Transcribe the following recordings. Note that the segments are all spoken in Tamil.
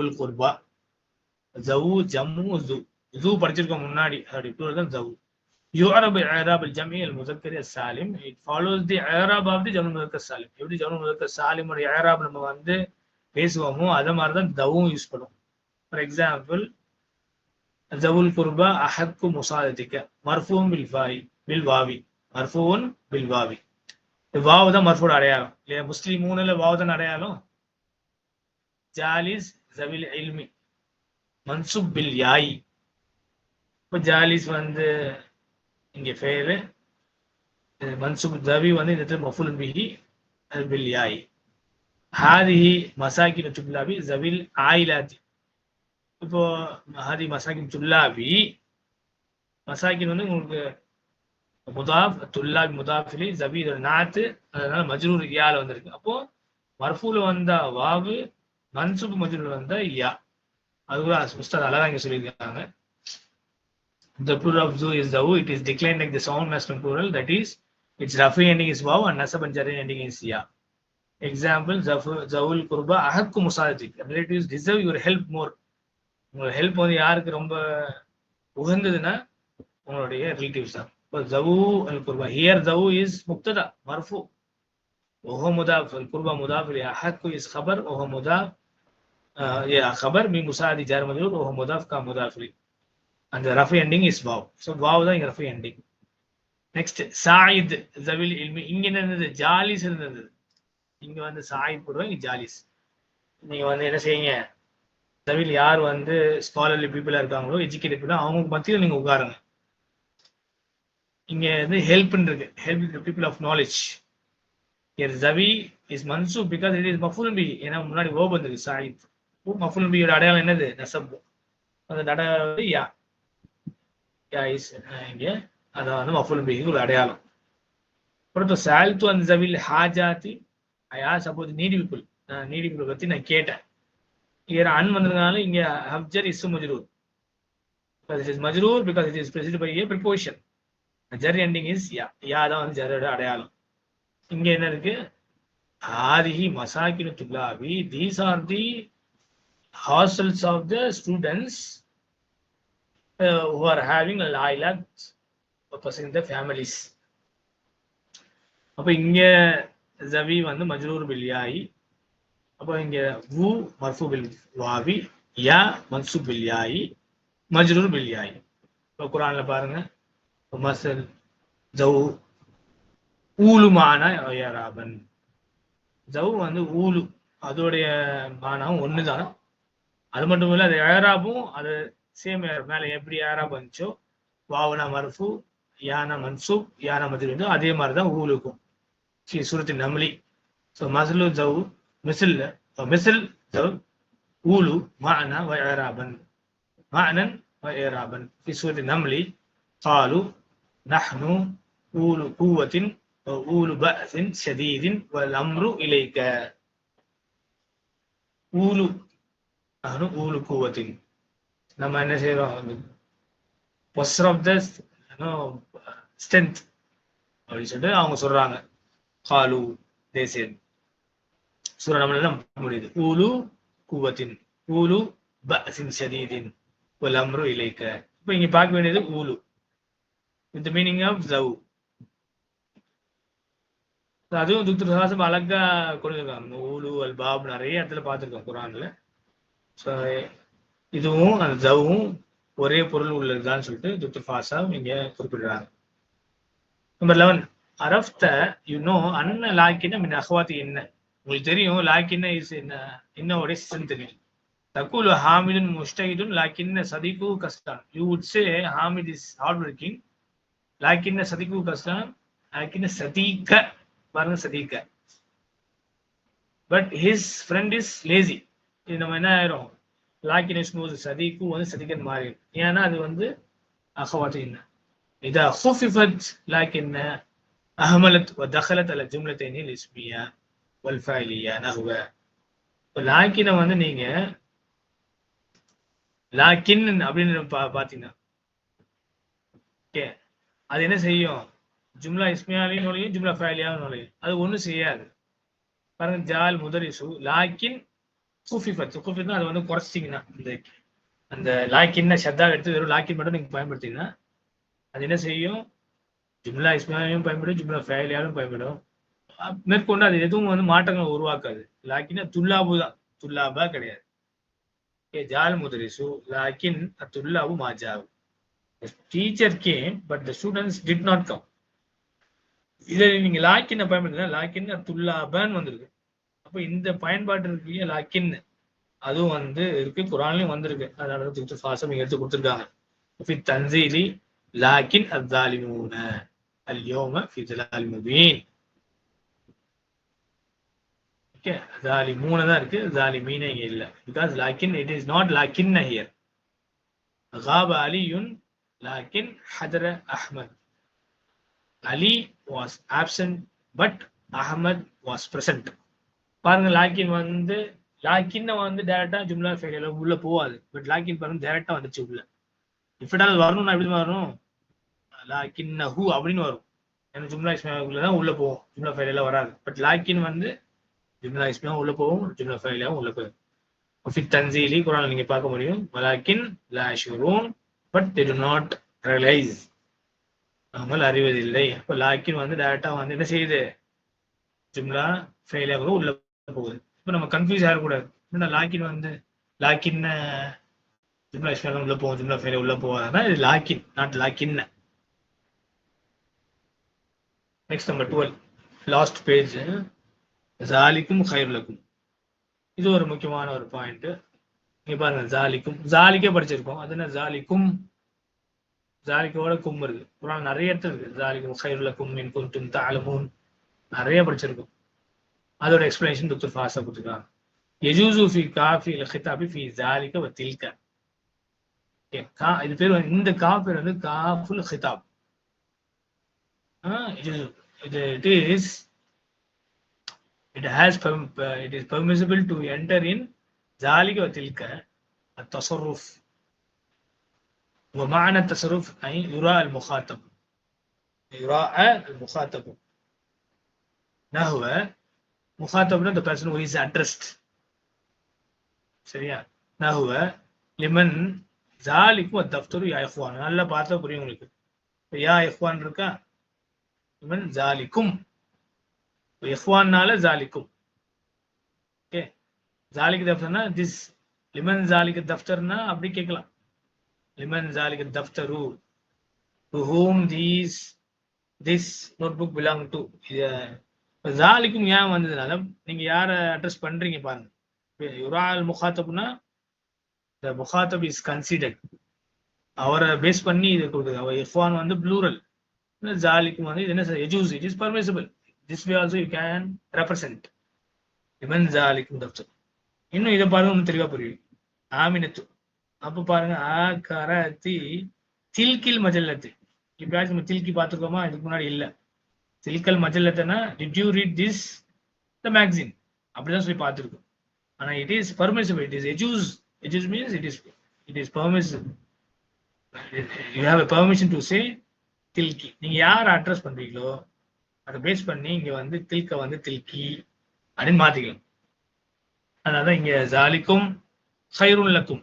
உல் குர்பா. ஜவு ஜம்மு ஜூ படிச்சிருக்கோம் முன்னாடி. சாரி தான் ஜவு. يعرب اعراب الجمع المذكر السالم it follows the i'rab of the ஜமு முதக்கர் Salim. எப்படி ஜமு முதக்கர் சாலிம் உடைய நம்ம வந்து பேசுவோமோ அதே மாதிரி தான் தவும் யூஸ் பண்ணுவோம். ஃபார் எக்ஸாம்பிள் ஜவுல் குர்பா அஹக்கு முசாதிக்க மர்ஃபூன் பில் வாய் பில் வாவி. மர்ஃபூன் பில் வாவி. வாவு தான் மர்ஃபூட அடையாளம். இல்லையா? முஸ்லீம் மூணுல வாவு தான் அடையாளம். ஜாலிஸ் ஜவில் இல்மி. மன்சுப் பில் யாய். இப்போ ஜாலிஸ் வந்து இங்க ஃபேரு மன்சுப் ஜவி வந்து இந்த இடத்துல மஃபுல் பிஹி பில் யாய். ஹாதிஹி மசாக்கின் துல்லாபி ஜவில் ஆயிலாத்தி இப்போ ஹாதி மசாக்கின் துல்லாபி மசாக்கின் வந்து உங்களுக்கு முதாஃப் துல்லாபி முதாஃபிலி ஜபி இதோட நாத்து அதனால மஜ்ரூர் யால வந்திருக்கு. அப்போ மர்ஃபூல வந்த வாவு மன்சுப் மதினில் வந்த யா அது கூட உஸ்தாத் அழகாங்க சொல்லியிருக்காங்க The plural of zu is dahu. It is declined like the sound masculine plural. That is, its rafi ending is waw and nasab and jarin ending is ya. Example, zawul kurba ahakku musadik. Relatives deserve your help more. உங்களோட ஹெல்ப் வந்து யாருக்கு ரொம்ப உகந்ததுன்னா உங்களுடைய ரிலேட்டிவ்ஸ் தான் இப்போ ஜவு அல் குர்பா ஹியர் ஜவு இஸ் முக்ததா மர்ஃபு ஓஹோ முதாஃப் அல் குர்பா முதாஃப் அஹக்கு இஸ் ஹபர் ஓஹோ முதாஃப் ये खबर मी मुसादी जार मजूर वह मुदाफ का मुदाफरी and the rough ending is wow so wow தான் இங்க rough ending. Next சாயித் ஜவில் இல்மி இங்க இருந்தது ஜாலிஸ் இருந்தது இங்க வந்து சாயித் போடுவோம் இங்க ஜாலிஸ் நீங்க வந்து என்ன செய்யுங்க ஜவில் யார் வந்து ஸ்காலர்லி பீப்புளா இருக்காங்களோ எஜுகேட்டட் பீப்புளா அவங்க மத்தியில் நீங்க உட்காருங்க இங்க வந்து ஹெல்ப்னு இருக்கு help people of knowledge here ஜவி is மன்சூ பிகாஸ் இட் இஸ் மஃபுல் பி ஏன்னா முன்னாடி ஓபன் வந்துருக்கு சாயித் மஃபுல் பியோட அடையாளம் என்னது? நசப் அந்த அடையாளம் வந்து யா யா இஸ் இங்க. அதான் வந்து மஃபுல் பிக்கு ஒரு அடையாளம். அப்புறம் சால்து அந்த ஜவில் ஹாஜாத்தி ஐயா suppose needy people needy people நான் கேட்டேன். இங்கே அன் வந்ததுனால இங்கே ஹப்ஜர் இஸ் மஜ்ரூர் because it is மஜ்ரூர் because it is preceded by a preposition ஜர் ending is யா யா தான் வந்து ஜரோட அடையாளம். இங்கே என்ன இருக்கு? ஆதிஹி மசாக்கினு துல்லாவி these are the hostels of the students who are having லாய்லாக் person the families அப்போ இங்க ஜவி வந்து மஜ்ரூர் பில்யாயி அப்போ இங்க வு மர்ஃபு பில் வாவி யா மன்சூப் பில்யாயி மஜ்ரூர் பில்யாயி இப்போ குரான்ல பாருங்க மசல் ஜவு ஊலு மானா ஜவு வந்து ஊலு அதோடைய மானாவும் தான் அது மட்டும் இல்ல அது ஏராபும் அது சேம் மேல எப்படி ஏராப் வந்துச்சோ வாவனா மர்ஃபு யானா மன்சூப் யானா மதுரை வந்து அதே மாதிரிதான் ஊலுக்கும் ஸ்ரீ சூரத்தி நம்லி ஸோ மசலு ஜவு மிசில் மிசில் ஜவு ஊலு மானா வ ஏராபன் மானன் வ ஏராபன் في سورة النمل قالوا نحن أولو قوة وأولو بأس شديد والأمر إليك ஊலு அனு ஊலு கூவத்தின் நம்ம என்ன செய்யறோம்? பொஸ்டர் ஆஃப் த ஸ்ட்ரென்த் அப்படின்னு சொல்லிட்டு அவங்க சொல்றாங்க. காலு தேசியன். சூர நம்மளால முடியுது? ஊலு கூவத்தின் ஊலு பசின் சதீதின் வல் அம்ரு இலைக்க. இப்போ இங்க பார்க்க வேண்டியது ஊலு. வித் மீனிங் ஆஃப் ஜவ் அதுவும் துக்தர் சாசம் அழகா கொடுத்துருக்காங்க ஊலு அல் பாப் நிறைய இடத்துல பார்த்துருக்கோம் குரான்ல ஸோ இதுவும் அந்த ஜவும் ஒரே பொருள் உள்ளதுதான் சொல்லிட்டு துத்து ஃபாசா இங்க குறிப்பிடுறாங்க நம்பர் லெவன் அரஃப்த யூ நோ அன்ன லாக்கின மின் அஹ்வாத்தி என்ன உங்களுக்கு தெரியும் லாக்கின இஸ் என்ன என்னோட சிஸ்டம் தெரியும். தக்குலு ஹாமிதுன் முஷ்டகிதுன் லாக்கின்ன சதிகு கஷ்டம். You would say Hamid is hard working லாக்கின்ன சதிகு கஷ்டம் லாக்கின்ன சதீக்க பாருங்க சதீக்க. But his friend is lazy இது நம்ம என்ன ஆயிரும்? லாக்கின் போது சதிக்கு வந்து சதிக்கன் மாறிடும். ஏன்னா அது வந்து அகவாத்து என்ன? இதா ஹுஃபிஃபத் லாக்கின் அஹமலத் வ தஹலத் அல ஜும்லத்தைனி லிஸ்மியா வல்ஃபாயிலியா நஹுவ. இப்போ லாக்கினை வந்து நீங்க லாக்கின் அப்படின்னு பா பார்த்தீங்கன்னா. ஓகே. அது என்ன செய்யும்? ஜும்லா இஸ்மியாலையும் நுழையும் ஜும்லா ஃபைலியாவும் நுழையும் அது ஒன்றும் செய்யாது. பாருங்க ஜால் முதரிசு லாக்கின் குஃபிஃபத் குஃபிஃபத் அது வந்து குறைச்சிட்டிங்கன்னா இந்த அந்த லாக்கின்ன ஷத்தா எடுத்து வெறும் லாக்கின் மட்டும் நீங்கள் பயன்படுத்திங்கன்னா அது என்ன செய்யும்? ஜும்லா இஸ்மாலையும் பயன்படும் ஜும்லா ஃபேலியாலும் பயன்படும். மேற்கொண்டு அது எதுவும் வந்து மாற்றங்களை உருவாக்காது. லாக்கின்னா துல்லாபு தான். துல்லாபா கிடையாது. ஏ ஜால் முதரிசு லாக்கின் துல்லாபு மாஜாவு. Teacher came but the students did not come இதை நீங்கள் லாக்கின் பயன்படுத்தினா லாக்கின் துல்லாபான்னு வந்திருக்கு அப்போ இந்த பயன்பாட்டு இருக்கு இல்லையா லாக்கின் அதுவும் வந்து இருக்கு குரான்லயும் வந்திருக்கு அதனால தான் ஃபாசம் இங்க எடுத்து கொடுத்துருக்காங்க في التنزيل لكن الظالمون اليوم في ظلال مبين ஓகே ظالمون தான் இருக்கு ظالمين இங்க இல்ல because لكن it is not لكن here غاب علي لكن حضر احمد Ali was absent but Ahmad was present பாருங்க லாக்கின் வந்து லாக்கின் வந்து டேரக்டா ஜும்லா ஃபெயிலியர் உள்ள போகாது. பட் லாக்கின் பாருங்க டேரக்டா வந்துச்சு உள்ள. இஃபிடால் வரணும்னா எப்படி வரும் லாக்கின் ஹூ அப்படின்னு வரும். ஏன்னா ஜும்லா இஸ்மாவுக்குள்ள தான் உள்ள போகும். ஜும்லா ஃபெயிலியர் வராது. பட் லாக்கின் வந்து ஜும்லா இஸ்மா உள்ள போகும் ஜும்லா ஃபெயிலியாவும் உள்ள போகும். ஃபித் தன்சீலி குரான் நீங்க பார்க்க முடியும். வலாக்கின் லாஷுரூன் but they do not realise நாங்கள் அறிவதில்லை. அப்போ லாக்கின் வந்து டேரக்டா வந்து என்ன செய்யுது? ஜும்லா ஃபெயில் உள்ள போகுது. இப்போ நம்ம கன்ஃபியூஸ் ஆகக்கூடாது என்ன லாக்கின் வந்து லாக்கின் ஜிம்லா இஸ்மாயில் உள்ள போவோம் ஜிம்லா ஃபேர் உள்ள போகாதுன்னா இது லாக்கின் not login next number twelve last page ஜாலிக்கும் ஹைர்லக்கும் இது ஒரு முக்கியமான ஒரு பாயிண்ட் இங்க பாருங்க ஜாலிக்கும் ஜாலிக்கே படிச்சிருக்கோம். அது என்ன? ஜாலிக்கும் ஜாலிக்கோட கும் இருக்கு குரான் நிறைய இடத்துல இருக்கு. ஜாலிக்கும் ஹைர்லக்கும் மின் குந்தும் தாலமும் நிறைய படிச்சிருக்கோம். அதோட எக்ஸ்பிளனேஷன் டாக்டர் ஃபாஸ்டா கொடுத்துருக்காங்க யஜூசு ஃபி காஃபி ஹிதாபி ஃபி ஜாலிக வ தில்க Okay, கா- இது பேர் வந்து- இந்த கா பேர் வந்து காஃபுல் ஹிதாப் இது இது it is it has it is permissible to enter in ஜாலிக வ தில்க التصرف ومعنى التصرف أي يراء المخاطب يراء المخاطب نحو முகாத்தப்னா the person who is addressed சரியா நகுவ லிமன் ஜாலிக்கும் தஃப்தரு யா இஃப்வான் நல்லா பார்த்தா புரியும் உங்களுக்கு யா இஃப்வான் இருக்கா லிமன் ஜாலிக்கும் இஃப்வான்னால ஜாலிக்கும் ஓகே ஜாலிக்கு தஃப்தர்னா திஸ் லிமன் ஜாலிக்கு தஃப்தர்னா அப்படி கேட்கலாம் லிமன் ஜாலிக்கு தஃப்தரு to whom these this notebook belong to ஜாலிக்கும் ஏன் வந்ததுனால நீங்க யாரை அட்ரஸ் பண்றீங்க பாருங்க. யுரால் முகாத்தப்னா த முகாத்தப் இஸ் கன்சிடர்ட் அவரை பேஸ் பண்ணி இதை கொடுக்குது. அவர் இஃபான் வந்து ப்ளூரல் ஜாலிக்கும் வந்து இது என்ன எஜூஸ் it is permissible this way also you can represent இவன் ஜாலிக்கும் தப்சர் இன்னும் இதை பாருங்க ஒன்று தெளிவாக புரியும் ஆமினத்து. அப்போ பாருங்க ஆ கரத்தி தில்கில் மஜல்லத்து. இப்பயாச்சும் நம்ம தில்கி பார்த்துருக்கோமா? இதுக்கு முன்னாடி இல்லை. சில்கல் மஜல் எத்தனா did you read this the magazine அப்படிதான் சொல்லி பார்த்துருக்கோம். ஆனா it is permissible it is எஜூஸ் எஜூஸ் means it is it is permissible you have a permission to say தில்கி நீங்க யார் அட்ரஸ் பண்றீங்களோ அதை பேஸ் பண்ணி இங்க வந்து தில்க வந்து தில்கி அப்படின்னு மாத்திக்கலாம். அதனால இங்க ஜாலிக்கும் ஹைருல்லக்கும்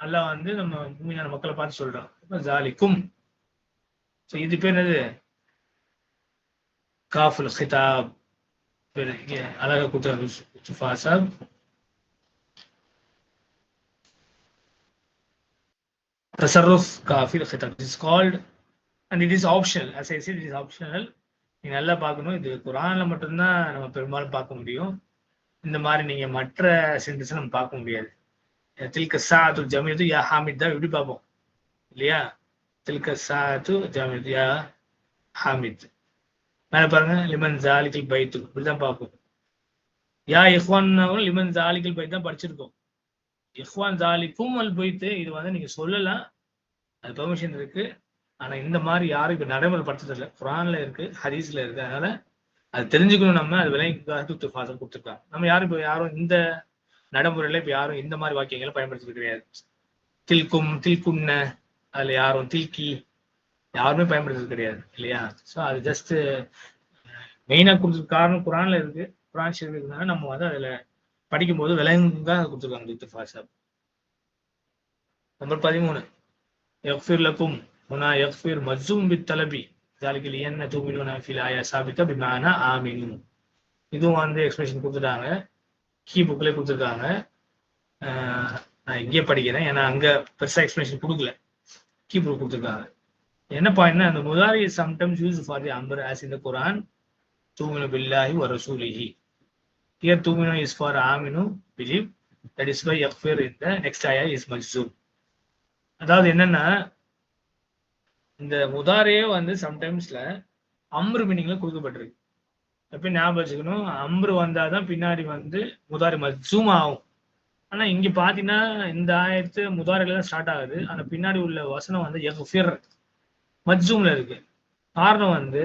அல்லாஹ் வந்து நம்ம உண்மையான மக்களை பார்த்து சொல்றான் ஜாலிக்கும் ஸோ இது பேர் என்னது? காஃபுல் ஹிதாப் பேர் இங்க அழகா கொடுத்தாரு ஃபாசாப் تصرف كافي الخطاب it is called and it is optional as I said it is optional நீங்க நல்லா பார்க்கணும் இது குரான்ல மட்டும்தான் நம்ம பெரும்பாலும் பார்க்க முடியும் இந்த மாதிரி நீங்க மற்ற சென்டென்ஸ் நம்ம பார்க்க முடியாது தில்க சாத்து ஜமீது யா ஹாமித் தான் எப்படி பார்ப்போம் இல்லையா தில்க சாத்து ஜமீது யா ஹாமித் மேலே பாருங்க லிமன் ஜாலிக்கல் பைத்து. இப்படிதான் பார்ப்போம். யா இஹ்வான் லிமன் ஜாலிக்கல் பைத் தான் படிச்சிருக்கோம். இஹ்வான் ஜாலிக்கும் அல் பைத்து இது வந்து நீங்க சொல்லலாம். அது பெர்மிஷன் இருக்கு. ஆனா இந்த மாதிரி யாரும் இப்போ நடைமுறைப்படுத்துறது குரான்ல இருக்கு ஹதீஸ்ல இருக்கு. அதனால அது தெரிஞ்சுக்கணும் நம்ம. அது விலங்கு ஃபாதர் கொடுத்துருக்காங்க நம்ம யாரும் இப்போ யாரும் இந்த நடைமுறையில இப்போ யாரும் இந்த மாதிரி வாக்கியங்களை பயன்படுத்திட்டு கிடையாது. தில்கும் தில்குன்ன அதுல யாரும் தில்கி யாருமே பயன்படுத்துறது கிடையாது இல்லையா? ஸோ அது ஜஸ்ட் மெயினாக uh, கொடுத்துருக்க காரணம் குரானில் இருக்கு. குரான் இருக்கிறதுனால நம்ம வந்து அதில் படிக்கும்போது விலங்குதான் கொடுத்துருக்காங்க லித்து ஃபாஷாப் நம்பர் பதிமூணு. எஃபிர் லக்கும் ஹுனா எஃபிர் மஜூம் வித் தலபி. ஜாலிக்கில் என்ன தூமிலுனா ஃபில் ஆயா சாபித்தா பிமானா ஆமினு. இதுவும் வந்து எக்ஸ்பிளேஷன் கொடுத்துட்டாங்க. கீ புக்கில் கொடுத்துருக்காங்க. நான் இங்கேயே படிக்கிறேன். ஏன்னா அங்கே பெருசாக எக்ஸ்பிளேஷன் கொடுக்கல. கீ புக் கொடுத்துருக்காங்க. என்ன? பாயிண்ட்னா அந்த முதாரி சம்டைம்ஸ் யூஸ் ஃபார் தி அம்பர் ஆஸ் இந்த குரான் தூமினு பில்லாஹி ஒரு ரசூலிஹி ஹியர் தூமினு இஸ் ஃபார் ஆமினு பிலீவ் தட் இஸ் பை யக்ஃபிர் இன் த நெக்ஸ்ட் ஆயா இஸ் மஜ்சூம் அதாவது என்னன்னா இந்த முதாரையே வந்து சம்டைம்ஸ்ல அம்ரு மீனிங்ல கொடுக்கப்பட்டிருக்கு. எப்பயும் ஞாபகம் வச்சுக்கணும். அம்ரு வந்தாதான் பின்னாடி வந்து முதாரி மஜ்சூம் ஆகும். ஆனா இங்க பாத்தீங்கன்னா இந்த ஆயத்து முதாரில தான் ஸ்டார்ட் ஆகுது. ஆனா பின்னாடி உள்ள வசனம் வந்து யக்ஃபிர் மஜ்ஜூம்ல இருக்கு. காரணம் வந்து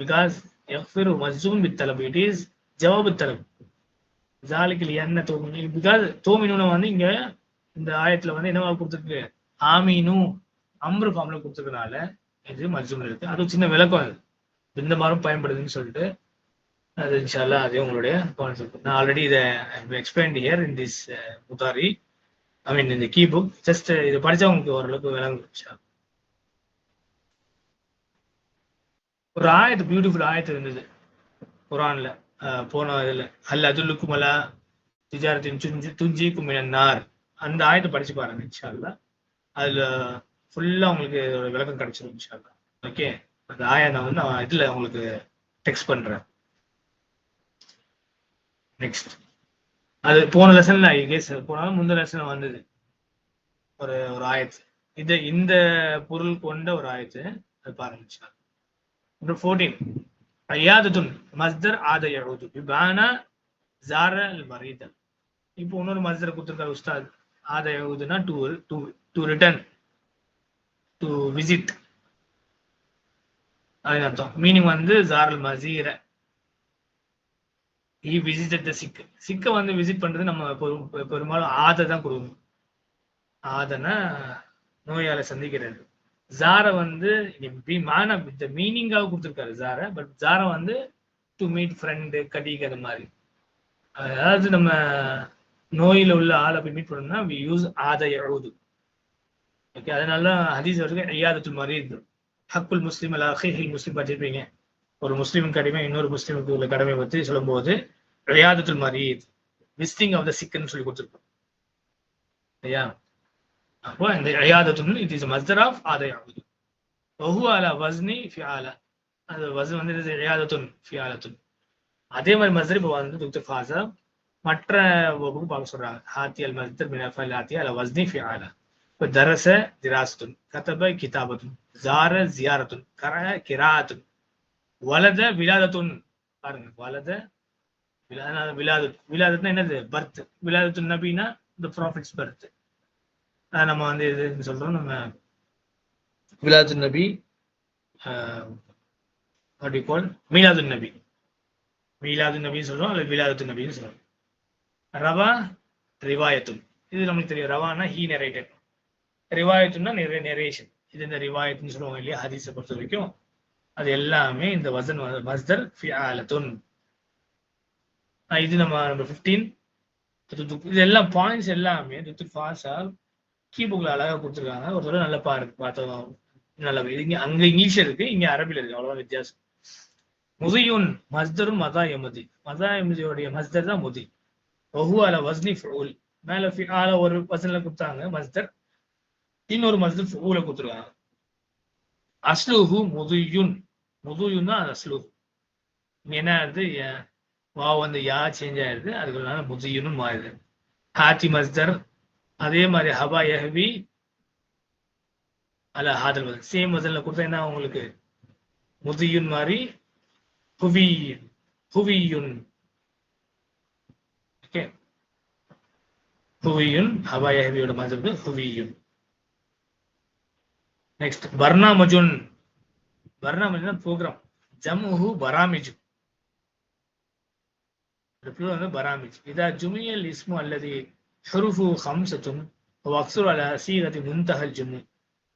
பிகாஸ் எஃபிரு மஜ்ஜூம் வித் தலப் இட் இஸ் ஜவாபு தலப் ஜாலிக்கில் என்ன தோமினு பிகாஸ் தோமினு வந்து இங்க இந்த ஆயத்துல வந்து என்னவா கொடுத்துருக்கு? ஆமீனு. அம்ரு ஃபார்ம்ல கொடுத்துருக்கனால இது மஜ்ஜூம்ல இருக்கு. அது ஒரு சின்ன விளக்கம் அது. இந்த மாதிரி பயன்படுதுன்னு சொல்லிட்டு அது இன்ஷால்லா அதே உங்களுடைய கான்செப்ட் நான் ஆல்ரெடி இதை எக்ஸ்பிளைன் ஹியர் இன் திஸ் புதாரி ஐ மீன் இந்த கீ புக் ஜஸ்ட் படித்தா உங்களுக்கு ஓரளவுக்கு விளங்கும் இன்ஷா அல்லாஹ். ஒரு ஆயத்து பியூட்டிஃபுல் ஆயத்து இருந்தது. குரான்ல போன இதுல அல்ல அதுல்லுக்கும் அலா திஜாரத்தின் துஞ்சி துஞ்சிக்கும் நார். அந்த ஆயத்தை படிச்சு பாருங்க இன்ஷால்லா அதுல ஃபுல்லா உங்களுக்கு ஒரு விளக்கம் கிடைச்சிடும் இன்ஷால்லா ஓகே அந்த ஆயா நான் வந்து நான் இதுல உங்களுக்கு டெக்ஸ்ட் பண்றேன். நெக்ஸ்ட் அது போன லெசன்ல ஐ கேஸ் போனாலும் முந்த லெசன் வந்தது. ஒரு ஒரு ஆயத்து. இது இந்த பொருள் கொண்ட ஒரு ஆயத்து. அது பாருங்க இன்ஷா அல்லாஹ். நம்பர் ஃபோர்டீன் ஐயாதத்துன் மஸ்தர் ஆத யஹூது பிபானா ஜார அல் இப்போ இன்னொரு மஸ்தர் கொடுத்துருக்காரு உஸ்தாத். ஆத யஹூதுனா to to to return to visit அப்படின்னு அர்த்தம். மீனிங் வந்து ஜாரல் மசீர ஈ விசிட் த சிக்கு சிக்கை வந்து விசிட் பண்றது நம்ம பெரும்- பெரும்பாலும் ஆதை தான் கொடுக்கணும். ஆதனா நோயால சந்திக்கிறது. ஜார வந்து மான வித் மீனிங்காக கொடுத்துருக்காரு ஜார பட் ஜார வந்து டு மீட் ஃப்ரெண்டு கடிக் அந்த மாதிரி. அதாவது நம்ம நோயில உள்ள ஆளை போய் மீட் பண்ணோம்னா வி யூஸ் ஆத எழுது ஓகே அதனால ஹதீஸ் வரைக்கும் ஐயாதத்துல் மாதிரி இருக்கு. ஹக்குல் முஸ்லீம் அல்ல அஹில் முஸ்லீம் படிச்சிருப்பீங்க. ஒரு முஸ்லீம் கடமை இன்னொரு முஸ்லீமுக்கு உள்ள கடமை பற்றி சொல்லும்போது ஐயாதத்துல் மாதிரி விஸ்டிங் ஆஃப் த சிக்கன் சொல்லி கொடுத்துருக்கோம். ஐயா அப்போ இந்த ஐயாதத்துன் இட் இஸ் மஸ்தர் ஆஃப் ஆதை ஆகுது ஒஹு அலா வஸ்னி ஃபியாலா அது வசன் வந்து இது ஐயாதத்துன் ஃபியாலத்துன் அதே மாதிரி மஸ்தர் இப்போ வந்து துக்து ஃபாசா மற்ற வகுப்பு பார்க்க சொல்றாங்க ஹாத்தி அல் மஸ்தர் மின் அஃபல் ஹாத்தி அல வஸ்னி ஃபியாலா இப்போ தரச திராசத்துன் கதப கிதாபத்துன் ஜார ஜியாரத்துன் கர கிராத்துன் வலத விலாதத்துன் பாருங்க வலத விலா- விலாதத் விலாதத்னா என்னது பர்த் விலாதத்துன் நபினா த ப்ராஃபிட்ஸ் பர்த் நம்ம வந்து இது சொல்றோம்? நம்ம விலாது நபி. அப்படி கோல் மீலாது நபி. மீலாது நபின்னு சொல்றோம் அல்லது விலாது நபின்னு சொல்றோம். ரவா ரிவாயத்துன். இது நமக்கு தெரியும். ரவானா ஹீ நெரேட்டட் ரிவாயத்துன்னா நிறைய நெரேஷன் இது இந்த ரிவாயத்துன்னு சொல்லுவாங்க இல்லையா? ஹதீஸை பொறுத்த வரைக்கும். அது எல்லாமே இந்த வசன் மஸ்தர் ஃபியாலத்துன் இது நம்ம நம்பர் ஃபிஃப்டீன் இது எல்லாம் பாயிண்ட்ஸ் எல்லாமே துத்து ஃபாஸா கீபுக்ல அழகா கொடுத்துருக்காங்க. ஒரு தடவை நல்லா பாருங்க பார்த்தோம். நல்லா இங்க அங்க இங்கிலீஷ் இருக்கு இங்க அரபில இருக்கு. அவ்வளவுதான் வித்தியாசம். முதியுன் மஸ்தரும் மதா எமதி. மதா எமதியோடைய மஸ்தர் தான் முதி. ஒஹு அல வஸ்னி ஃபுல். மேல ஆல ஒரு வசனில் கொடுத்தாங்க மஸ்தர். இன்னொரு மஸ்தர் ஃபுல கொடுத்துருக்காங்க. அஸ்லுஹு முதியுன். முதியுன் தான் அஸ்லு இங்க என்ன ஆகுது வா வந்து யா சேஞ்ச் ஆயிருது அதுக்குள்ள முதியுன்னு மாறுது. ஹாத்தி மஸ்தர் அதே மாதிரி ஹபா எஹபி அல ஹாதல் வசன் சேம் வசன்ல கொடுத்தா என்ன உங்களுக்கு முதியுன் மாதிரி ஹுவி ஹுவியுன் ஓகே ஹுவியுன் ஹபா எஹபியோட மாதிரி ஹுவியுன் நெக்ஸ்ட் பர்னாமஜுன் பர்னாமஜுன் ப்ரோக்ராம் ஜம்ஹு பராமிஜு. வந்து பராமிஜ். இதா ஜுமியல் இஸ்மு அல்லது ஹுருஃபு ஹம்சத்துன் وأكثر على صيغة منتهى الجمع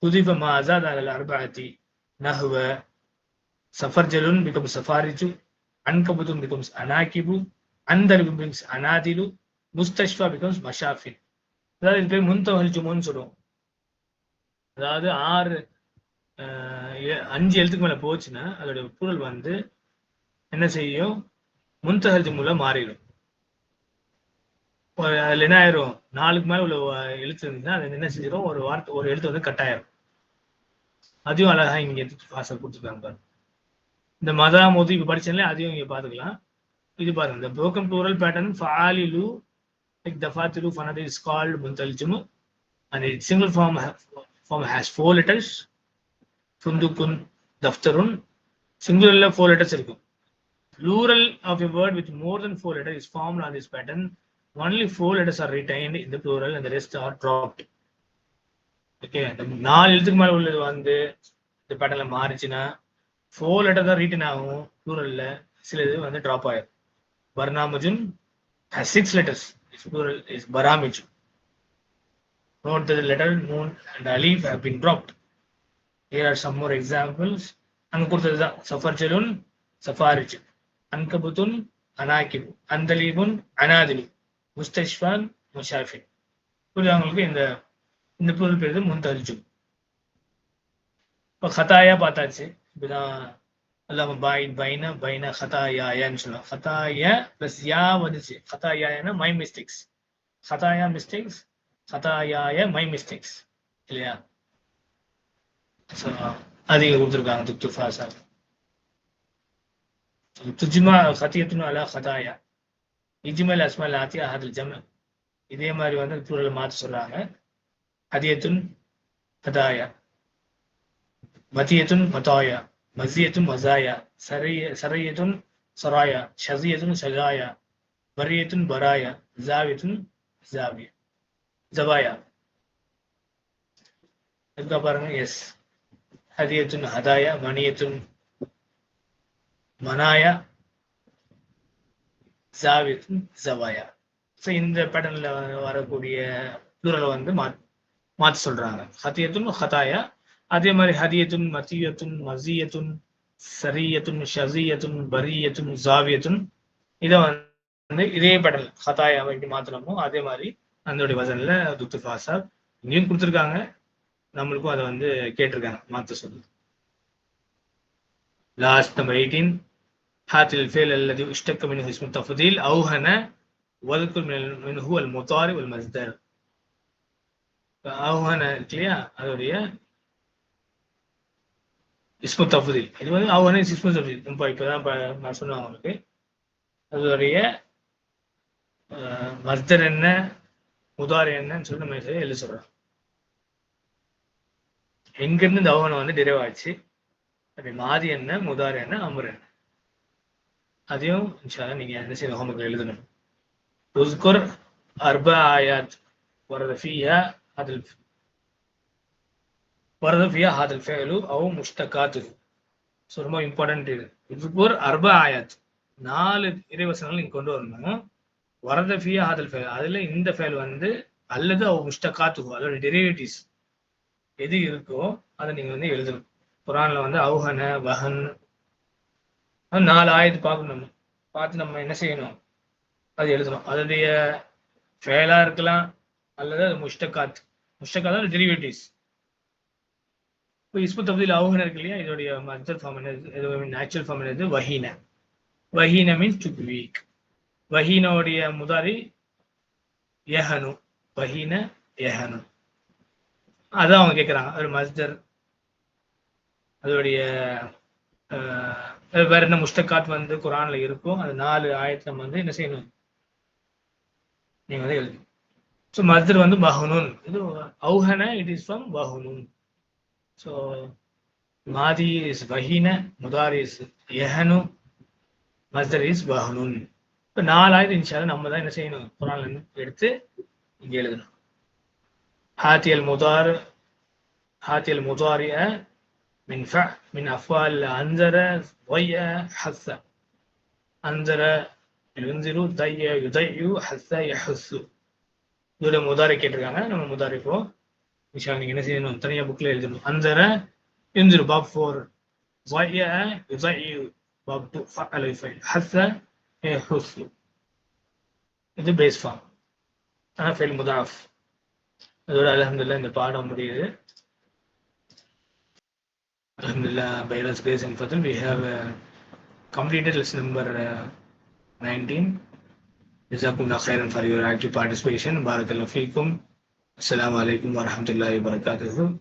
حذف ما زاد على الأربعة نحو سفرجل becomes سفارج عنكبوت becomes أناكب அந்தரிபு மீன்ஸ் அனாதிலு முஸ்தஷ்வா பிகம்ஸ் மஷாஃபின் அதாவது இது பேர் முன்தவல் ஜுமுன்னு சொல்லுவோம் அதாவது ஆறு அஹ், ஏ- அஞ்சு எழுத்துக்கு மேல போச்சுன்னா அதோட பொருள் வந்து என்ன செய்யும் முன்தகல் ஜுமுல மாறிடும் ஒரு- அதில் என்ன ஆயிரும் நாலுக்கு மேலே உள்ள எழுத்து இருந்துச்சுன்னா அது என்ன செஞ்சிடும் ஒரு வார்த்தை ஒரு எழுத்து வந்து கட் ஆயிரும் அதையும் அழகா இங்க பாசல் கொடுத்துருக்காங்க பாருங்க இந்த மதா மோதி இப்ப படிச்சாலே அதையும் இங்க பாத்துக்கலாம் இது பாருங்க இந்த புரோக்கன் ப்ளூரல் பேட்டர்ன் ஃபாலிலு லைக் தஃபாத்திலு ஃபனது is called முந்தலிஜுமு and it single form form has four letters சுந்துக்குன் தஃப்தருன் சிங்குலரில் ஃபோர் லெட்டர்ஸ் இருக்கும் plural of a word with more than four letter is form on this pattern only four letters are retain இந்த ப்ளூரல் இந்த rest are rest are dropped okay நாலு எழுத்துக்கு மேலே உள்ளது வந்து இந்த பேட்டர்ல மாறிச்சுன்னா ஃபோர் லெட்டர் தான் ரீட்டன் ஆகும் ப்ளூரல்ல சில இது வந்து ட்ராப் ஆயிடும் பர்னாமஜுன் has six letters is plural is பராமிஜு note the letter நூன் and அலீஃப் have been dropped here are some more examples அங்க கொடுத்தது தான் சஃபர் ஜலுன் சஃபாரிஜ் அன்கபுத்துன் அனாக்கிபு அந்தலீபுன் அனாதிலி முஸ்தஷ்வான் முஷாஃபின் புரியுதா இந்த இந்த பொருள் பேரு முன்தரிஜு இப்போ ஹதாயா பார்த்தாச்சு இப்பதான் அல்லாம பாயின் பைன பைனா ஹதாயான்னு சொல்லலாம் ஹதாயா பிளஸ் யா வந்துச்சு ஹதாயானா மை மிஸ்டேக்ஸ் ஹதாயா மிஸ்டேக்ஸ் ஹதாயாய மை மிஸ்டேக்ஸ் இல்லையா ஸோ அது கொடுத்துருக்காங்க துக்து ஃபாசா துஜிமா ஹத்தியத்துன்னு அலா ஹதாயா இஜ்மல் அஸ்மல் ஆத்தியா அதில் ஜம. இதே மாதிரி வந்து சூழலை மாற்ற சொல்றாங்க. ஹதியத்துன் ஹதாயா. மதியத்துன் மதாயா மசியத்துன் மசாயா சரிய சரியத்துன் சராயா. ஷசியத்துன் ஷஜாயா பரியத்துன் பராயா. ஜாவியத்துன் ஜாவியா. ஜபாயா இருக்கா பாருங்க. எஸ் ஹதியத்துன் ஹதாயா. மணியத்துன் மனாயா. ஜாவித் ஜவாயா. ஸோ இந்த பேட்டர்ன்ல வரக்கூடிய ப்ளூரலை வந்து மா மாற்றி சொல்றாங்க. ஹத்தியத்துன் ஹதாயா. அதே மாதிரி ஹதியத்துன் மத்தியத்துன் மசியத்துன் சரியத்துன் ஷசியத்துன் பரியத்துன் ஜாவியத்துன் இதை வந்து இதே பேட்டர்ன் ஹதாயா எப்படி மாத்தணுமோ அதே மாதிரி அதனுடைய வசனில் துத்து ஃபாசா இங்கேயும் கொடுத்துருக்காங்க. நம்மளுக்கும் அதை வந்து கேட்டிருக்காங்க. மாத்த சொல்லு. லாஸ்ட் நம்பர் எயிட்டீன் هات الفعل الذي اشتق منه اسم التفضيل أوهن واذكر من منه المضارع والمصدر أوهن இருக்கு இல்லையா அதோடைய இஸ்மு தஃபுதில் இது வந்து அவுஹன இஸ்மு தஃபுதில் இப்போ இப்போதான் இப்ப நான் சொன்னேன் உங்களுக்கு அதோடைய மஸ்தர் என்ன முதார் என்னன்னு சொல்லி நம்ம இதை எழுத சொல்றோம் எங்கிருந்து இந்த அவுஹனம் வந்து டிரைவ் ஆச்சு அப்படி மாதி என்ன முதார் என்ன அமர் என்ன அதையும் நீங்க என்ன செய்யணும் ஹோம்ஒர்க் எழுதணும். உஸ்குர் அர்பா ஆயாத் வரத ஃபீஹா அதில் வரத ஃபீஹா ஹாதல் ஃபேலு அவ் முஷ்டகாத்து ஸோ ரொம்ப இம்பார்ட்டன்ட் இது. உஸ்குர் அர்பா ஆயாத். நாலு இறைவசனங்கள் நீங்க கொண்டு வரணும். வரத ஃபீஹா ஹாதல் ஃபேல் அதுல இந்த ஃபேல் வந்து அல்லது அவ் முஷ்டகாத்து அதோட டெரிவேட்டிவ்ஸ் எது இருக்கோ அதை நீங்க வந்து எழுதணும். குரான்ல வந்து அவுஹன வஹன் நாலு ஆயிரத்து பார்க்கணும் பார்த்து நம்ம என்ன செய்யணும்? அது எழுதணும். அதனுடைய ஃபெயிலாக இருக்கலாம் அல்லது அது முஷ்டகாத் முஷ்டகாத் டெரிவேட்டிவ்ஸ் இப்போ இஸ்பு தப்தில் அவுகன இருக்கு இல்லையா? இதோடைய மதர் ஃபார்ம் என்னது நேச்சுரல் ஃபார்ம் என்னது? வஹீன. வஹீன மீன்ஸ் டு வீக் வஹீனோடைய முதாரி யஹனு வஹீன யஹனு அதான் அவங்க கேட்குறாங்க ஒரு மஸ்தர் அதோடைய வேற என்ன முஸ்தகாத் வந்து குரான்ல இருக்கும் அந்த நாலு ஆயத்தில் வந்து என்ன செய்யணும்? நீங்க வந்து எழுதி ஸோ மதர் வந்து பஹுனூன் இது அவுஹன இட் இஸ் ஃப்ரம் பஹுனூன் ஸோ மாதி இஸ் வஹீன முதார் இஸ் எஹனு மஸ்தர் இஸ் பஹனூன் இப்போ நாலாயிரம் இன்ஷால நம்ம தான் என்ன செய்யணும்? குரான்ல எடுத்து இங்கே எழுதணும். ஹாத்தியல் முதார் ஹாத்தியல் முதாரிய من فع من أفعال أنذر ضيع حث أنذر ينذر ضيع يضيع حث يحث இதோட முதாரி கேட்டிருக்காங்க நம்ம முதாரி இப்போ விஷயம் நீங்க என்ன செய்யணும் தனியா புக்ல எழுதணும் அந்தர ينذر باب 4 ضيع يضيع باب 2 فعل يفعل حث يحث இது பேஸ் ஃபார்ம் ஆனால் ஃபெயில் முதாஃப் அதோட அலமதுல்லா இந்த பாடம் முடியுது Alhamdulillah, by Allah's grace and fadl, we have uh, completed lesson number uh, 19. Jazakumullah khairan for your active participation. Barakallahu feekum. Assalamu alaikum wa rahmatullahi wa barakatuhu.